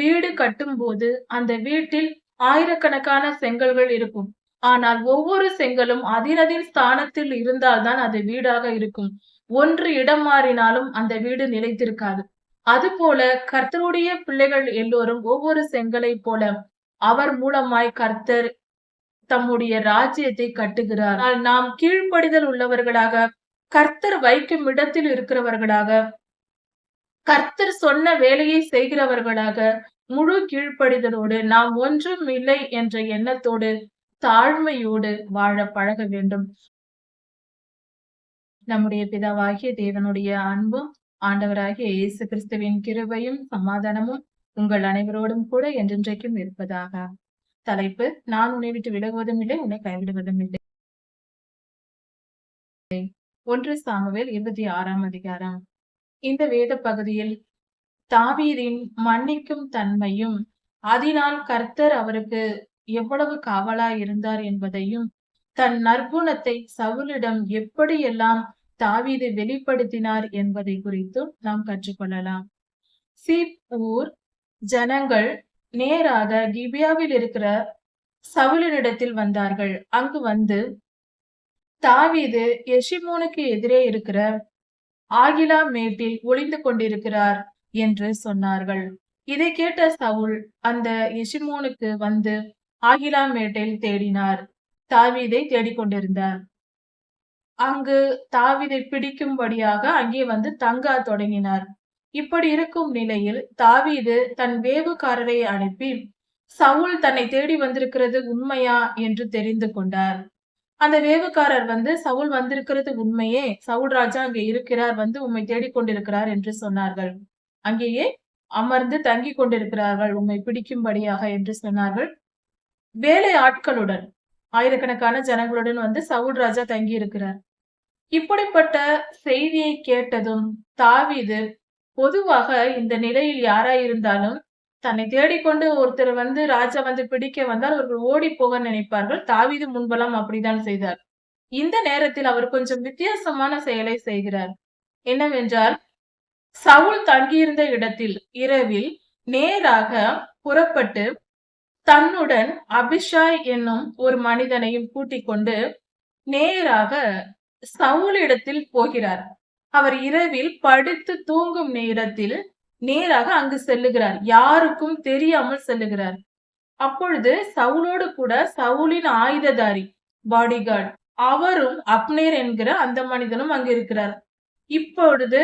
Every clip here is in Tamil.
வீடு கட்டும்போது அந்த வீட்டில் ஆயிரக்கணக்கான செங்கல்கள் இருக்கும். ஆனால் ஒவ்வொரு செங்கலும் அதினதின் ஸ்தானத்தில் இருந்தால்தான் அது வீடாக இருக்கும். ஒன்று இடம் மாறினாலும் அந்த வீடு நிலைத்திருக்காது. அதுபோல கர்த்தருடைய பிள்ளைகள் எல்லோரும் ஒவ்வொரு செங்கலை போல அவர் மூலமாய் கர்த்தர் தம்முடைய ராஜ்யத்தை கட்டுகிறார். நாம் கீழ்ப்படிதல் உள்ளவர்களாக கர்த்தர் வைக்கும் இடத்தில் இருக்கிறவர்களாக கர்த்தர் சொன்ன வேலையை செய்கிறவர்களாக முழு கீழ்ப்படிதலோடு நாம் ஒன்றும் இல்லை என்ற எண்ணத்தோடு தாழ்மையோடு வாழ பழக வேண்டும். நம்முடைய பிதாவாகிய தேவனுடைய அன்பும் ஆண்டவராகிய இயேசு கிறிஸ்துவின் கிருபையும் சமாதானமும் உங்கள் அனைவரோடும் கூட என்றென்றைக்கும் இருப்பதாக. தலைப்பு நான் உன்னை விட்டு விலகுவதும் இல்லை உன்னை கைவிடுவதும் இல்லை. ஒன்று சாமுவேல் இருபத்தி ஆறாம் அதிகாரம். இந்த வேத பகுதியில் தாவீரின் மன்னிக்கும் தன்மையும் அதனால் கர்த்தர் அவருக்கு எவ்வளவு காவலா இருந்தார் என்பதையும் தன் நற்குணத்தை சவுலிடம் எப்படியெல்லாம் தாவீது வெளிப்படுத்தினார் என்பதை குறித்தும் நாம் கற்றுக்கொள்ளலாம். சீப் ஊர் ஜனங்கள் நேராக கிபியாவில் இருக்கிற சவுலினிடத்தில் வந்தார்கள். அங்கு வந்து தாவீது எஷிமோனுக்கு எதிரே இருக்கிற ஆகிலா மேட்டில் ஒளிந்து கொண்டிருக்கிறார் என்று சொன்னார்கள். இதை கேட்ட சவுல் அந்த எஷிமோனுக்கு வந்து ஆகிலா மேட்டில் தேடினார். தாவீதை தேடிக்கொண்டிருந்தார். அங்கு தாவீதை பிடிக்கும்படியாக அங்கே வந்து தங்க தொடங்கினார். இப்படி இருக்கும் நிலையில் தாவீது தன் வேவுக்காரரை அனுப்பி சவுல் தன்னை தேடி வந்திருக்கிறது உண்மையா? என்று தெரிந்து கொண்டார். அந்த வேவுக்காரர் வந்து சவுல் வந்திருக்கிறது உண்மையே. சவுல் ராஜா அங்கே இருக்கிறார் வந்து உம்மை தேடிக்கொண்டிருக்கிறார் என்று சொன்னார்கள். அங்கேயே அமர்ந்து தங்கி கொண்டிருக்கிறார்கள் உம்மை பிடிக்கும்படியாக என்று சொன்னார்கள். வேலை ஆட்களுடன் ஆயிரக்கணக்கான ஜனங்களுடன் வந்து சவுல் ராஜா தங்கி இருக்கிறார் இப்படிப்பட்ட செய்தியை கேட்டதும் தாவீது பொதுவாக இந்த நிலையில் யாராயிருந்தாலும் தன்னை தேடிக்கொண்டு ஒருத்தர் வந்து ராஜா வந்து பிடிக்க வந்தால் அவர்கள் ஓடி போக நினைப்பார்கள். தாவிது முன்பெல்லாம் அப்படித்தான் செய்தார். இந்த நேரத்தில் அவர் கொஞ்சம் வித்தியாசமான செயலை செய்கிறார். என்னவென்றால் சவுல் தங்கியிருந்த இடத்தில் இரவில் நேராக புறப்பட்டு தன்னுடன் அபிஷாய் என்னும் ஒரு மனிதனையும் கூட்டிக் கொண்டு நேராக சவுலிடத்தில் போகிறார். அவர் இரவில் படுத்து தூங்கும் நேரத்தில் நேராக அங்கு செல்லுகிறார். யாருக்கும் தெரியாமல் செல்லுகிறார். அப்பொழுது சவுலோடு கூட சவுலின் ஆயுததாரி பாடிகார்டு அவரும் அப்னேர் என்கிற அந்த மனிதனும் அங்கு இருக்கிறார். இப்பொழுது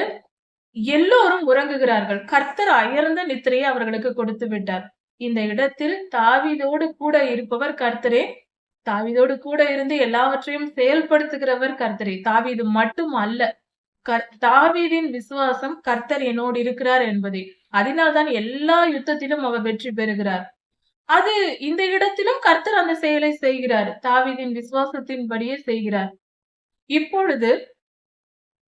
எல்லோரும் உறங்குகிறார்கள். கர்த்தர் அயர்ந்த நித்திரையை அவர்களுக்கு கொடுத்து விட்டார். இந்த இடத்தில் தாவீதோடு கூட இருப்பவர் கர்த்தரே தாவிதோடு கூட இருந்து எல்லாவற்றையும் செயல்படுத்துகிறவர் கர்த்தரே. தாவீது மட்டும் அல்ல. தாவீதின் விசுவாசம் கர்த்தர் என்னோடு இருக்கிறார் என்பதே. அதனால்தான் எல்லா யுத்தத்திலும் அவர் வெற்றி பெறுகிறார். அது இந்த இடத்திலும் கர்த்தர் அந்த செயலை செய்கிறார். தாவீதின் விசுவாசத்தின்படியே செய்கிறார். இப்பொழுது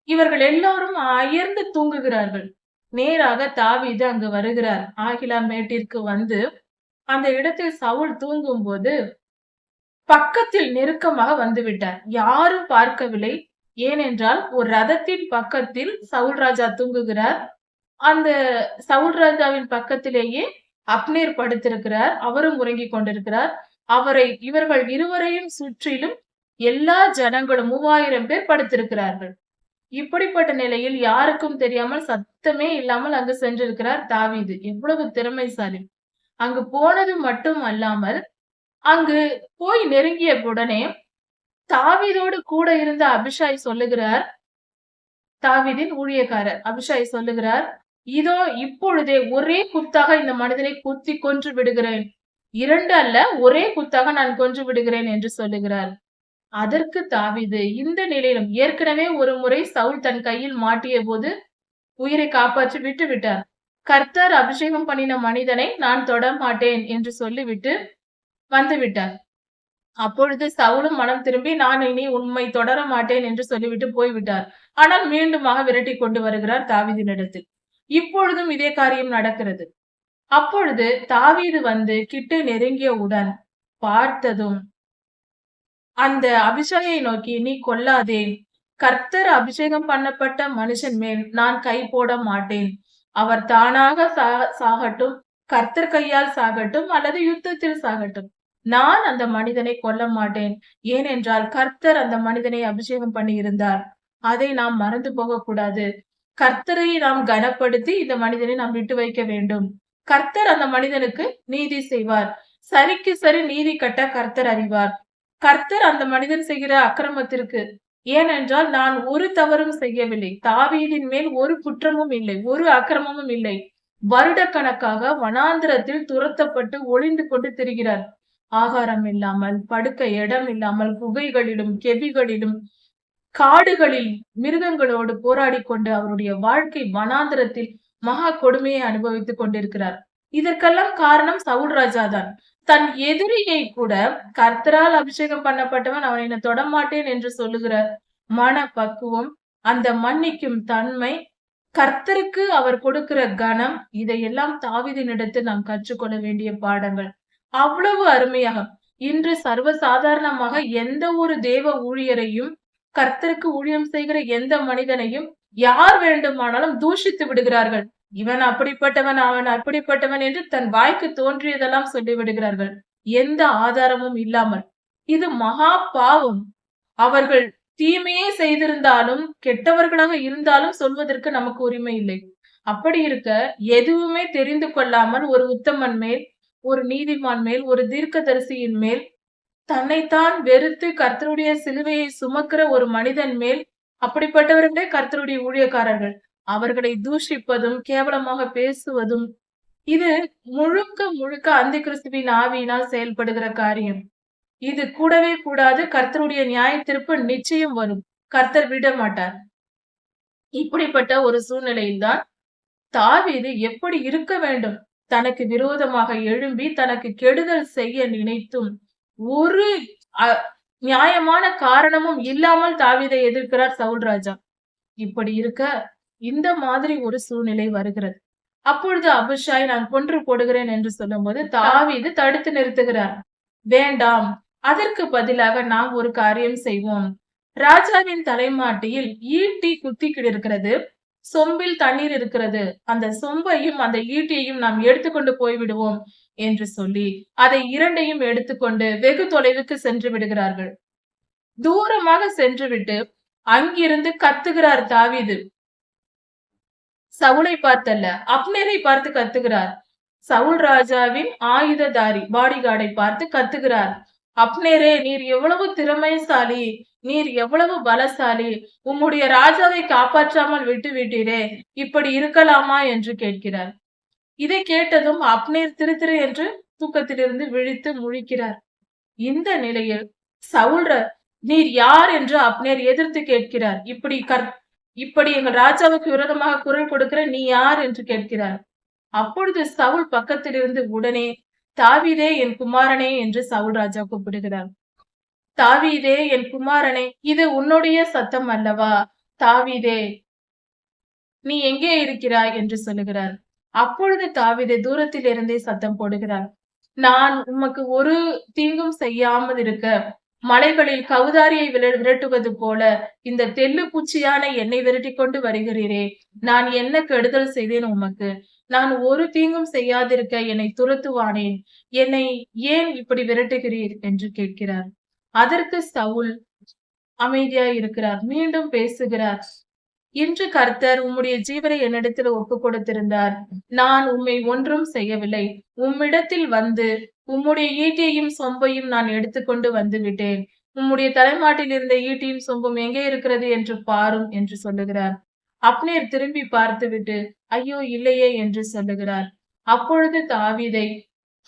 இவர்கள் எல்லாரும் அயர்ந்து தூங்குகிறார்கள். நேராக தாவீது அங்கு வருகிறார். ஆகிலா மேட்டிற்கு வந்து அந்த இடத்தில் சவுல் தூங்கும் போது பக்கத்தில் நெருக்கமாக வந்து விட்டார் யாரும் பார்க்கவில்லை. ஏனென்றால் ஒரு ரதத்தின் பக்கத்தில் சவுல் ராஜா தூங்குகிறார். அந்த சவுல் ராஜாவின் பக்கத்திலேயே அப்னேர் படுத்திருக்கிறார். அவரும் உறங்கிக் கொண்டிருக்கிறார். அவரை இவர்கள் இருவரையும் சுற்றிலும் எல்லா ஜனங்களும் மூவாயிரம் பேர் படுத்திருக்கிறார்கள். இப்படிப்பட்ட நிலையில் யாருக்கும் தெரியாமல் சத்தமே இல்லாமல் அங்கு சென்றிருக்கிறார் தாவீது. எவ்வளவு திறமைசாலி. அங்கு போனது மட்டும் அல்லாமல் அங்கு போய் நெருங்கிய உடனே தாவீதோடு கூட இருந்த அபிஷாய் சொல்லுகிறார் தாவிதின் ஊழியக்காரர். அபிஷாய் சொல்லுகிறார் இதோ இப்பொழுதே ஒரே குத்தாக இந்த மனிதனை குத்தி கொன்று விடுகிறேன். இரண்டு அல்ல ஒரே குத்தாக நான் கொன்று விடுகிறேன் என்று சொல்லுகிறார். அதற்கு தாவிது இந்த நிலையிலும் ஏற்கனவே ஒரு முறை சவுல் தன் கையில் மாட்டிய போது உயிரை காப்பாற்றி விட்டு விட்டார். கர்த்தர் அபிஷேகம் பண்ணின மனிதனை நான் தொட மாட்டேன் என்று சொல்லிவிட்டு வந்து விட்டார். அப்பொழுது சவுலும் மனம் திரும்பி நான் இனி உண்மை தொடர மாட்டேன் என்று சொல்லிவிட்டு போய்விட்டார். ஆனால் மீண்டுமாக விரட்டி கொண்டு வருகிறார் தாவீதினிடத்தில் இப்பொழுதும் இதே காரியம் நடக்கிறது. அப்பொழுது தாவீது வந்து கிட்ட நெருங்கியவுடன் பார்த்ததும் அந்த அபிஷேகை நோக்கி நீ கொல்லாதே. கர்த்தர் அபிஷேகம் பண்ணப்பட்ட மனுஷன் மேல் நான் கை போட மாட்டேன். அவர் தானாக சா- சாகட்டும் கர்த்தர் கையால் சாகட்டும் அல்லது யுத்தத்தில் சாகட்டும். நான் அந்த மனிதனை கொல்ல மாட்டேன். ஏனென்றால் கர்த்தர் அந்த மனிதனை அபிஷேகம் பண்ணி இருந்தார் அதை நாம் மறந்து போகக்கூடாது. கர்த்தரை நாம் கனப்படுத்தி இந்த மனிதனை நாம் விட்டு வைக்க வேண்டும். கர்த்தர் அந்த மனிதனுக்கு நீதி செய்வார். சரிக்கு சரி நீதி கட்ட கர்த்தர் அறிவார். கர்த்தர் அந்த மனிதன் செய்கிற அக்கிரமத்திற்கு ஏனென்றால் நான் ஒரு தவறும் செய்யவில்லை. தாவீதின் மேல் ஒரு குற்றமும் இல்லை ஒரு அக்கிரமமும் இல்லை. வருடக்கணக்காக வனாந்திரத்தில் துரத்தப்பட்டு ஒளிந்து கொண்டு திரிகிறார். ஆகாரம் இல்லாமல் படுக்க இடம் இல்லாமல் குகைகளிலும் கெவிகளிலும் காடுகளில் மிருகங்களோடு போராடி கொண்டு அவருடைய வாழ்க்கை வனாந்திரத்தில் மகா கொடுமையை அனுபவித்துக் கொண்டிருக்கிறார். இதற்கெல்லாம் காரணம் சவுல் ராஜா தான். தன் எதிரியை கூட கர்த்தரால் அபிஷேகம் பண்ணப்பட்டவன் அவனை நான் தொடமாட்டேன் என்று சொல்லுகிற மன பக்குவம் அந்த மன்னிக்கும் தன்மை கர்த்தருக்கு அவர் கொடுக்கிற கணம் இதையெல்லாம் தாவிதினிடத்தில் நாம் கற்றுக்கொள்ள வேண்டிய பாடங்கள். அவ்வளவு அருமையாக. இன்று சர்வசாதாரணமாக எந்த ஒரு தேவ ஊழியரையும் கர்த்தருக்கு ஊழியம் செய்கிற எந்த மனிதனையும் யார் வேண்டுமானாலும் தூஷித்து விடுகிறார்கள். இவன் அப்படிப்பட்டவன் அவன் அப்படிப்பட்டவன் என்று தன் வாய்க்கு தோன்றியதெல்லாம் சொல்லி விடுகிறார்கள். எந்த ஆதாரமும் இல்லாமல். இது மகா பாவம். அவர்கள் தீமையே செய்திருந்தாலும் கெட்டவர்களாக இருந்தாலும் சொல்வதற்கு நமக்கு உரிமை இல்லை. அப்படி இருக்க எதுவுமே தெரிந்து கொள்ளாமல் ஒரு உத்தமன் மேல் ஒரு நீதிமான் மேல் ஒரு தீர்க்கதரிசியின் மேல் தன்னைத்தான் வெறுத்து கர்த்தருடைய சிலுவையை சுமக்கிற ஒரு மனிதன் மேல் அப்படிப்பட்டவர்களே கர்த்தருடைய ஊழியக்காரர்கள். அவர்களை தூஷிப்பதும் கேவலமாக பேசுவதும் இது முழுக்க முழுக்க அந்த கிறிஸ்துவின் ஆவியினால் செயல்படுகிற காரியம். இது கூடவே கூடாது கர்த்தருடைய நியாய திருப்பு நிச்சயம் வரும். கர்த்தர் விட மாட்டார் இப்படிப்பட்ட ஒரு சூழ்நிலையில்தான் தாவீது எப்படி இருக்க வேண்டும்? தனக்கு விரோதமாக எழும்பி தனக்கு கெடுதல் செய்ய நினைத்தும் ஒரு நியாயமான காரணமும் இல்லாமல் தாவீதை எதிர்க்கிறார் சவுல் ராஜா. இப்படி இருக்க இந்த மாதிரி ஒரு சூழ்நிலை வருகிறது. அப்பொழுது அபிஷாய் நான் கொன்று போடுகிறேன் என்று சொல்லும் போது தாவீது தடுத்து நிறுத்துகிறார். வேண்டாம் அதற்கு பதிலாக நாம் ஒரு காரியம் செய்வோம். ராஜாவின் தலைமாட்டியில் ஈட்டி குத்தி இருக்கிறது சொம்பில் தண்ணீர் இருக்கிறது. அந்த சொம்பையும் அந்த ஈட்டியையும் நாம் எடுத்துக்கொண்டு போய்விடுவோம் என்று சொல்லி அதை இரண்டையும் எடுத்துக்கொண்டு வெகு தொலைவுக்கு சென்று விடுகிறார்கள். தூரமாக சென்றுவிட்டு அங்கிருந்து கத்துகிறார் தாவீது. சவுளை பார்த்தல்ல. அப்னேரை பார்த்து கத்துகிறார். சவுல் ராஜாவின் ஆயுததாரி பாடிகார்டை பார்த்து கத்துகிறார். அப்னேரே நீர் எவ்வளவு திறமைசாலி. நீர் எவ்வளவு பலசாலி உம்முடைய ராஜாவை காப்பாற்றாமல் விட்டு விட்டீரே இப்படி இருக்கலாமா என்று கேட்கிறார். இதை கேட்டதும் அப்னேர் திரு திரு என்று தூக்கத்திலிருந்து விழித்து முழிக்கிறார். இந்த நிலையில் சவுல்ற நீர் யார் என்று அப்னேர் எதிர்த்து கேட்கிறார். இப்படி கற் இப்படி எங்கள் ராஜாவுக்கு விரோதமாக குரல் கொடுக்கிற நீ யார் என்று கேட்கிறார். அப்பொழுது சவுல் பக்கத்திலிருந்து உடனே தாவிதே என் குமாரனே என்று சவுல் ராஜா கூப்பிடுகிறார். தாவீதே என் குமாரனே இது உன்னுடைய சத்தம் அல்லவா? தாவீதே நீ எங்கே இருக்கிறாய்? என்று சொல்லுகிறார். அப்பொழுது தாவீதே தூரத்தில் இருந்தே சத்தம் போடுகிறார். நான் உமக்கு ஒரு தீங்கும் செய்யாமல் இருக்க மலைகளில் கவுதாரியை விரட்டுவது போல இந்த தெல்லு பூச்சியான என்னை விரட்டி கொண்டு வருகிறீரே. நான் என்ன கெடுதல் செய்தேன் உமக்கு? நான் ஒரு தீங்கும் செய்யாதிருக்க என்னை துரத்துவானேன். என்னை ஏன் இப்படி விரட்டுகிறீர்? என்று கேட்கிறார். அதற்கு சவுல் அமைதியா இருக்கிறார். மீண்டும் பேசுகிறார். இன்று கர்த்தர் உம்முடைய ஜீவனை என்னிடத்தில் ஒப்பு கொடுத்திருந்தார் நான் உம்மை ஒன்றும் செய்யவில்லை. உம்மிடத்தில் வந்து உம்முடைய ஈட்டியையும் சொம்பையும் நான் எடுத்துக்கொண்டு வந்து விட்டேன் உம்முடைய தலைமாட்டில் இருந்த ஈட்டியும் சொம்பும் எங்கே இருக்கிறது என்று பாரும் என்று சொல்லுகிறார். அப்னேர் திரும்பி பார்த்துவிட்டு ஐயோ இல்லையே என்று சொல்லுகிறார். அப்பொழுது தாவிதை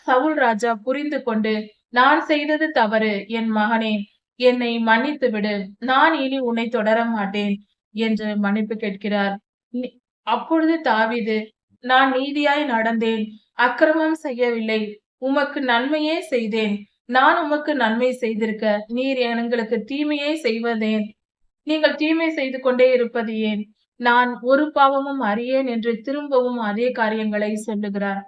சவுல் ராஜா புரிந்து கொண்டு நான் செய்தது தவறு என் மகனே என்னை மன்னித்து விடு நான் இனி உன்னை தொடர மாட்டேன் என்று மன்னிப்பு கேட்கிறார். அப்பொழுது தாவிது நான் நீதியாய் நடந்தேன். அக்கிரமம் செய்யவில்லை. உமக்கு நன்மையே செய்தேன். நான் உமக்கு நன்மை செய்திருக்க நீர் எங்களுக்கு தீமையே செய்வதேன். நீங்கள் தீமை செய்து கொண்டே இருப்பது ஏன்? நான் ஒரு பாவமும் அறியேன் என்று திரும்பவும் அதே காரியங்களை சொல்லுகிறார்.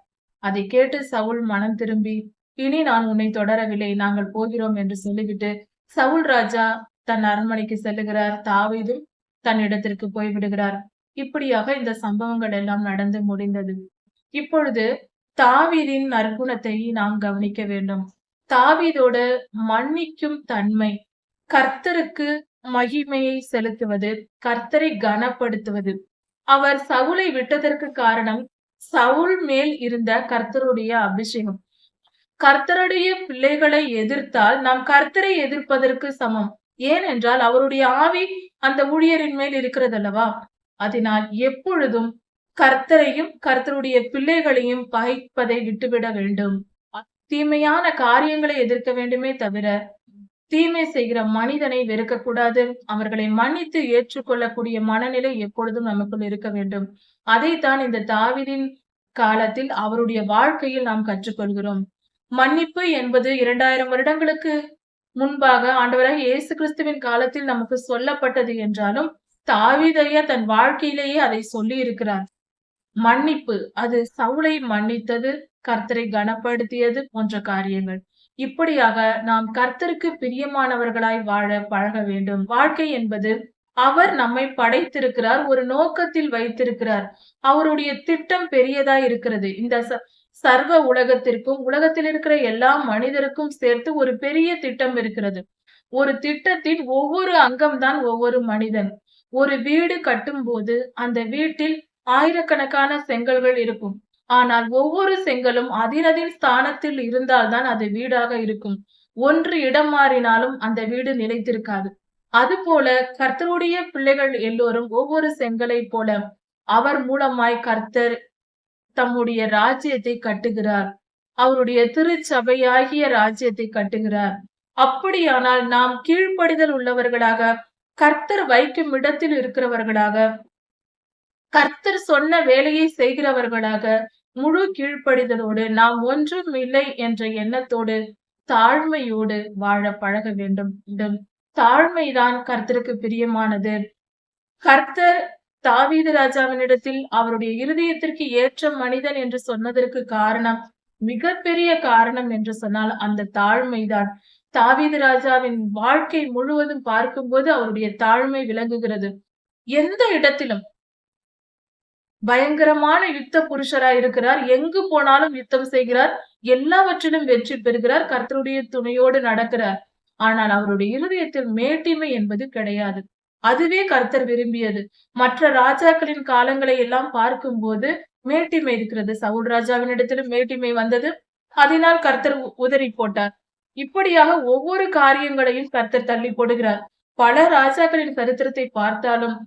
அதை கேட்டு சவுல் மனம் திரும்பி இனி நான் உன்னை தொடரவில்லை. நாங்கள் போகிறோம் என்று சொல்லிவிட்டு சவுல் ராஜா தன் அரண்மனைக்கு செல்லுகிறார். தாவீதும் தன் இடத்திற்கு போய்விடுகிறார் இப்படியாக இந்த சம்பவங்கள் எல்லாம் நடந்து முடிந்தது. இப்பொழுது தாவீதின் நற்குணத்தை நாம் கவனிக்க வேண்டும். தாவீதோட மன்னிக்கும் தன்மை கர்த்தருக்கு மகிமையை செலுத்துவது கர்த்தரை கனப்படுத்துவது. அவர் சவுலை விட்டதற்கு காரணம் சவுல் மேல் இருந்த கர்த்தருடைய அபிஷேகம். கர்த்தருடைய பிள்ளைகளை எதிர்த்தால் நாம் கர்த்தரை எதிர்ப்பதற்கு சமம். ஏனென்றால் அவருடைய ஆவி அந்த ஊழியரின் மேல் இருக்கிறதல்லவா? அதனால் எப்பொழுதும் கர்த்தரையும் கர்த்தருடைய பிள்ளைகளையும் பகைப்பதை விட்டுவிட வேண்டும். தீமையான காரியங்களை எதிர்க்க வேண்டுமே தவிர தீமை செய்கிற மனிதனை வெறுக்கக்கூடாது. அவர்களை மன்னித்து ஏற்றுக்கொள்ளக்கூடிய மனநிலை எப்பொழுதும் நமக்குள் இருக்க வேண்டும். அதைத்தான் இந்த தாவிதின் காலத்தில் அவருடைய வாழ்க்கையில் நாம் கற்றுக்கொள்கிறோம். மன்னிப்பு என்பது இரண்டாயிரம் வருடங்களுக்கு முன்பாக ஆண்டவராக இயேசு கிறிஸ்துவின் காலத்தில் நமக்கு சொல்லப்பட்டது என்றாலும் தாவிதையா தன் வாழ்க்கையிலேயே அதை சொல்லி இருக்கிறார் மன்னிப்பு அது சவுளை மன்னித்தது கர்த்தரை கனப்படுத்தியது போன்ற காரியங்கள். இப்படியாக நாம் கர்த்தருக்கு பிரியமானவர்களாய் வாழ பழக வேண்டும். வாழ்க்கை என்பது அவர் நம்மை படைத்திருக்கிறார் ஒரு நோக்கத்தில் வைத்திருக்கிறார். அவருடைய திட்டம் பெரியதா இருக்கிறது. இந்த சர்வ உலகத்திற்கும் உலகத்தில் இருக்கிற எல்லா மனிதருக்கும் சேர்த்து ஒரு பெரிய திட்டம் இருக்கிறது. ஒரு திட்டத்தின் ஒவ்வொரு அங்கம் தான் ஒவ்வொரு மனிதன். ஒரு வீடு கட்டும் போது அந்த வீட்டில் ஆயிரக்கணக்கான செங்கல்கள் இருக்கும். ஆனால் ஒவ்வொரு செங்கலும் அதினதின் ஸ்தானத்தில் இருந்தால்தான் அது வீடாக இருக்கும். ஒன்று இடம் மாறினாலும் அந்த வீடு நிலைத்திருக்காது. அதுபோல கர்த்தருடைய பிள்ளைகள் எல்லோரும் ஒவ்வொரு செங்கலை போல அவர் மூலமாய் கர்த்தர் தம்முடைய ராஜ்யத்தை கட்டுகிறார். அவருடைய திருச்சபையாகிய ராஜ்யத்தை கட்டுகிறார். அப்படியானால் நாம் கீழ்ப்படிதல் உள்ளவர்களாக கர்த்தர் வைக்கும் இடத்தில் இருக்கிறவர்களாக கர்த்தர் சொன்ன வேலையை செய்கிறவர்களாக முழு கீழ்ப்படிதலோடு நாம் ஒன்றும் இல்லை என்ற எண்ணத்தோடு தாழ்மையோடு வாழ பழக வேண்டும். தாழ்மைதான் கர்த்தருக்கு பிரியமானது. கர்த்தர் தாவீது ராஜாவினிடத்தில் அவருடைய இருதயத்திற்கு ஏற்ற மனிதன் என்று சொன்னதற்கு காரணம் மிகப்பெரிய காரணம் என்று சொன்னால் அந்த தாழ்மைதான். தாவீது ராஜாவின் வாழ்க்கை முழுவதும் பார்க்கும்போது அவருடைய தாழ்மை விளங்குகிறது. எந்த இடத்திலும் பயங்கரமான யுத்த புருஷராய் இருக்கிறார். எங்கு போனாலும் யுத்தம் செய்கிறார். எல்லாவற்றிலும் வெற்றி பெறுகிறார். கர்த்தருடைய துணையோடு நடக்கிறார். ஆனால் அவருடைய இருதயத்தில் மேட்டிமை என்பது கிடையாது. அதுவே கர்த்தர் விரும்பியது. மற்ற ராஜாக்களின் காலங்களை எல்லாம் பார்க்கும்போது மேட்டிமை இருக்கிறது. சவுல் ராஜாவினிடத்திலும் மேட்டிமை வந்தது. அதனால் கர்த்தர் உதறி போட்டார். இப்படியாக ஒவ்வொரு காரியங்களையும் கர்த்தர் தள்ளி போடுகிறார். பல ராஜாக்களின் சரித்திரத்தை பார்த்தாலும்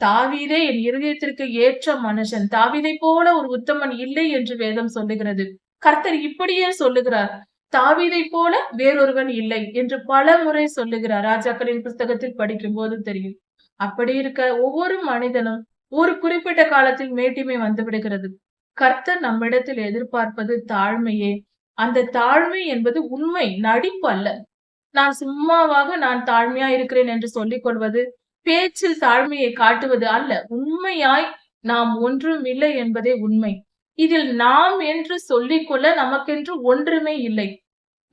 தாவீதே என் இருதயத்திற்கு ஏற்ற மனுஷன். தாவீதை போல ஒரு உத்தமன் இல்லை என்று வேதம் சொல்லுகிறது. கர்த்தர் இப்படியே சொல்லுகிறார். தாவீதை போல வேறொருவன் இல்லை என்று பல முறை சொல்லுகிறார். ராஜாக்களின் புஸ்தகத்தில் படிக்கும் போது தெரியும். அப்படி இருக்க ஒவ்வொரு மனிதனும் ஒரு குறிப்பிட்ட காலத்தில் மேட்டிமை வந்துவிடுகிறது. கர்த்தர் நம்மிடத்தில் எதிர்பார்ப்பது தாழ்மையே. அந்த தாழ்மை என்பது உண்மை நடிப்பு அல்ல. நான் சும்மாவாக நான் தாழ்மையா இருக்கிறேன் என்று சொல்லிக் கொள்வது பேச்சில் தாழ்மையை காட்டுவது அல்ல. உண்மையாய் நாம் ஒன்றும் இல்லை என்பதே உண்மை. இதில் நாம் என்று சொல்லிக்கொள்ள நமக்கென்று ஒன்றுமே இல்லை.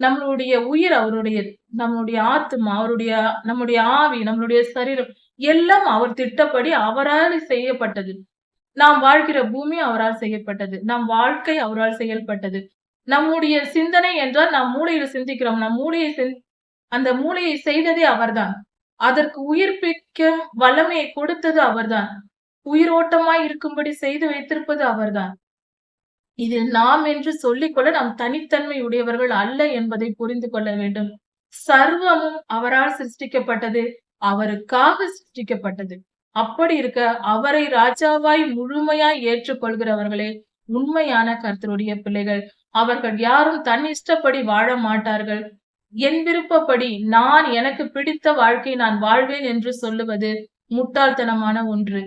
நம்மளுடைய உயிர் அவருடையது நம்மளுடைய ஆத்மா அவருடைய நம்முடைய ஆவி நம்மளுடைய சரீரம் எல்லாம் அவர் திட்டப்படி அவரால் செய்யப்பட்டது. நாம் வாழ்கிற பூமி அவரால் செய்யப்பட்டது. நம் வாழ்க்கை அவரால் செயல்பட்டது. நம்முடைய சிந்தனை என்றால் நாம் மூளையில சிந்திக்கிறோம். நம் மூளையை அந்த மூளையை செய்ததே அவர்தான். அதற்கு உயிர்ப்பிக்க வல்லமையை கொடுத்தது அவர்தான். உயிரோட்டமாய் இருக்கும்படி செய்து வைத்திருப்பது அவர்தான். இதில் நாம் என்று சொல்லிக்கொள்ள நாம் தனித்தன்மை உடையவர்கள் அல்ல என்பதை புரிந்து கொள்ள வேண்டும். சர்வமும் அவரால் சிருஷ்டிக்கப்பட்டது அவருக்காக சிருஷ்டிக்கப்பட்டது. அப்படி இருக்க அவரை ராஜாவாய் முழுமையாய் ஏற்றுக்கொள்கிறவர்களே உண்மையான கர்த்தருடைய பிள்ளைகள். அவர்கள் யாரும் தன் இஷ்டப்படி வாழ மாட்டார்கள். என் விருப்பப்படி நான் எனக்கு பிடித்த வாழ்க்கை நான் வாழ்வேன் என்று சொல்லுவது முட்டாள்தனமான ஒன்று.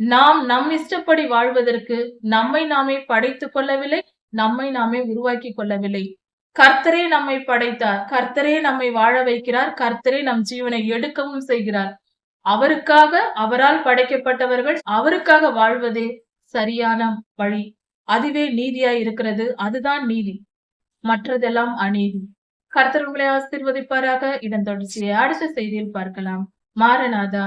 நாம் நம் இஷ்டப்படி வாழ்வதற்கு நம்மை நாமே படைத்துக் கொள்ளவில்லை நம்மை நாமே உருவாக்கி கொள்ளவில்லை. கர்த்தரே நம்மை படைத்தார். கர்த்தரே நம்மை வாழ வைக்கிறார். கர்த்தரே நம் ஜீவனை எடுக்கவும் செய்கிறார். அவருக்காக அவரால் படைக்கப்பட்டவர்கள் அவருக்காக வாழ்வதே சரியான வழி. அதுவே நீதியா இருக்கிறது. அதுதான் நீதி. மற்றதெல்லாம் அநீதி. கர்த்தர் உங்களை ஆசிர்வதிப்பாராக. இதன் தொடர்ச்சியை அடுத்த செய்தியில் பார்க்கலாம். மாரநாதா.